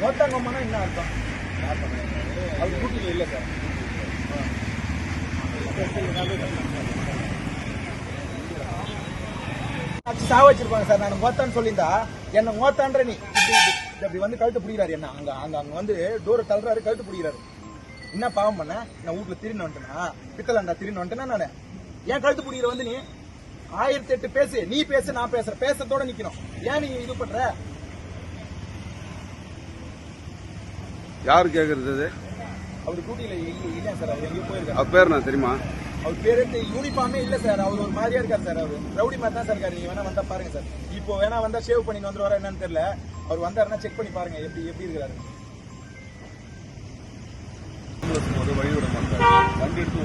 Phone பண்ணா என்ன அர்த்தம்? அவர் கூட்டில இல்லை சார். சாவ வச்சிருப்பாங்க சார். நான் மோத்தான்னு சொல்லியிருந்தா என்ன மோத்தான்ற நீ. இப்படி வந்து கழுத்து பிடிக்கிறாரு என்ன? அங்க அங்க அங்க வந்து டோரை தள்ளுறாரு கழுத்து பிடிக்கிறாரு. என்ன பாவம் பண்ண? நான் வீட்டுல திரும்பி வந்துட்டேனா? பித்தலாண்டா திரும்பி வந்துட்டேனா நானு? ஏன் கழுத்து பிடிக்கிற வந்து நீ? ஆயிரத்தி எட்டு பேசு. நீ பேசு நான் பேசுறேன். பேசுறதோட நிக்கணும். ஏன் நீ இது பண்ற? யார் கேக்குறது அது? அவர் டியூட்டியில இல்ல இல்ல சார் அவர் எங்கேயும் போயிருக்காரு. அவர் பேர் என்ன தெரியுமா? அவர் பேரு யூனிஃபார்மே இல்ல சார் அவர் ஒரு மாதிரியா இருக்காரு சார் அவர். ரவுடி மாதிரி தான் சார் இருக்காரு நீங்க வேணா வந்தா பாருங்க சார். இப்போ வேணா வந்தா ஷேவ் பண்ணிட்டு வந்துருவாரா என்னன்னு தெரியல. அவர் வந்தாருன்னா செக் பண்ணி பாருங்க எப்படி எப்படி இருக்காரு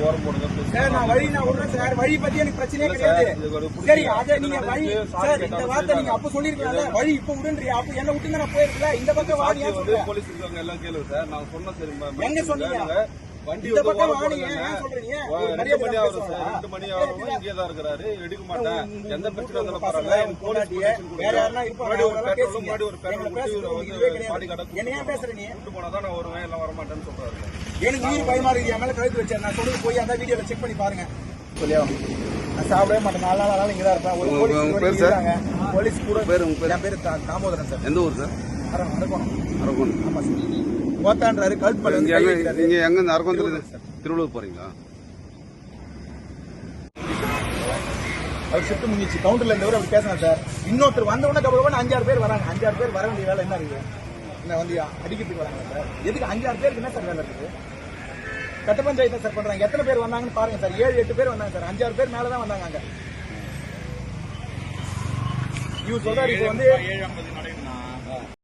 ஓரம் போடுங்க சார் நான் வழி நான் விடுறேன் சார். வழி பத்தி எனக்கு பிரச்சனையே கிடையாது. சார், அதை நீங்க வழி சாரி இந்த வார்த்தை நீங்க அப்ப சொல்லிருக்கலாம்ல? வழி இப்ப விடுன்றியா அப்ப என்ன விட்டுங்க நான் போயிருக்கல? இந்த பக்கம் ஏன் வந்து போலீஸ் இருக்காங்க எல்லாம் கேளு சார். நான் சொன்ன சரி எங்க சொன்னீங்க? வண்டி இந்த பக்கம் ஏன் சொல்றீங்க? மணி ஆகும் சார்? ரெண்டு மணி ஆகும். இங்கே தான் இருக்கிறாரு. எடுக்க மாட்டேன். எந்த பிரச்சனை இருந்தாலும் பரவாயில்ல. போலீஸ் வேற. இருப்பாங்க, ஒரு பெட்ரோல். முன்னாடி ஒரு பெட்ரோல் வந்து. பாடி கடை கூட்டு போனா தான் நான் வருவேன் எல்லாம் வரமாட்டேன்னு சொல்றாரு. எனக்கு உயிர் பயமா இருக்கு. என் மேல கழுத்து வச்சாரு நான் சொல்றது போய் அந்த வீடியோல செக் பண்ணி பாருங்க. சொல்லியா? நான் சாப்பிடவே மாட்டேன். நாலு நாள் ஆனாலும் இங்க தான் இருப்பேன். ஒரு போலீஸ்? இருக்காங்க. போலீஸ் கூட பேர் உங்க பேர்? என் பேரு தா- தாமோதரன் சார். எந்த ஊர் சார்? அரக்கோணம், அரக்கோணம் அரக்கோணம் ஆமா சார். ஓத்தான்றாரு கழுத்து மேல இங்க வந்து கை எங்க வைக்கிறாரு. நீங்க எங்க இந்த அரக்கோணத்துல திருவள்ளூர் சார். திருவள்ளூர் போறீங்களா? அவர் ஷிஃப்ட் முடிஞ்சிச்சு. கவுண்டர்ல இருந்தவர் அவர் பேசினார் சார். இன்னொருத்தர் வந்த உடனே கபலவன் அஞ்சாறு பேர் வராங்க. அஞ்சாறு பேர் வர வேண்டிய வேலை என்ன இருக்கு? என்ன வந்து அடிக்கிறதுக்கு வராங்க சார்? எதுக்கு அஞ்சாறு பேருக்கு என்ன சார் வேலை இருக்குது கட்ட பஞ்சாயத்து சார் பண்றாங்க. எத்தனை பேர் வந்தாங்கன்னு பாருங்க சார். ஏழு எட்டு பேர் வந்தாங்க சார். அஞ்சாறு பேர் மேல தான் வந்தாங்க அங்க. இவர் சொல்றாரு இப்போ வந்து